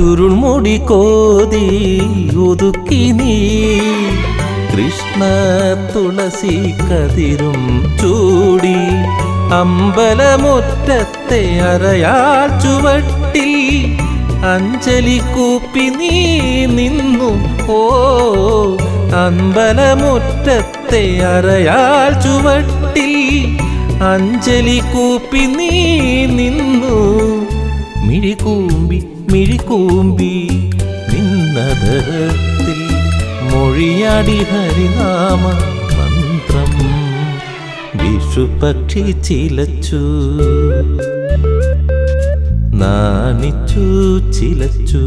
ചുരുൾമുടി കോതി ഒതുക്കി നീ. കൃഷ്ണ തുളസി കതിരും ചൂടി അമ്പലമുറ്റത്തെ അരയാൾ ചുവട്ടിൽ അഞ്ജലി കൂപ്പി നീ നിന്നു. ഓ അമ്പലമുറ്റത്തെ അരയാൾ ചുവട്ടിൽ അഞ്ജലി കൂപ്പി നീ നിന്നു. നിന്നതരത്തിൽ മൊഴിയാടി ഹരിനാമ മന്ത്രം വിഷുപക്ഷി ചിലച്ചു. നാനിച്ചു ചിലച്ചു.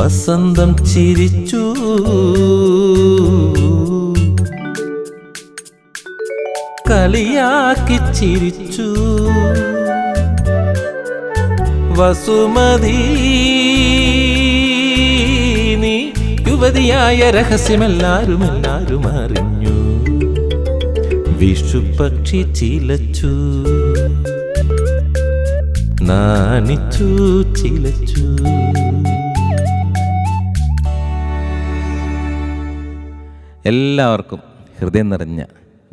വസന്തം ചിരിച്ചു. കളിയാക്കി ചിരിച്ചു. വസുമതി. നീ യുവതിയായ രഹസ്യമെല്ലാരും എല്ലാരും അറിഞ്ഞു വിഷുപക്ഷി ചിലച്ചു. നാണിച്ചു ചിലച്ചു. എല്ലാവർക്കും ഹൃദയം നിറഞ്ഞ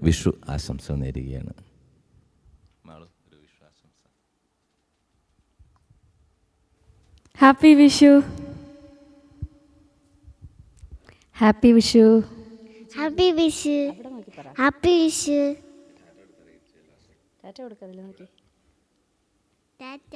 വിഷു ആശംസ നേരുകയാണ് മാളു, ഒരു വിഷു ആശംസ. Happy Vishu happy Vishu happy Vishu happy Vishu Tata കൊടുക്കാതില്ല നോക്കി. ടാറ്റ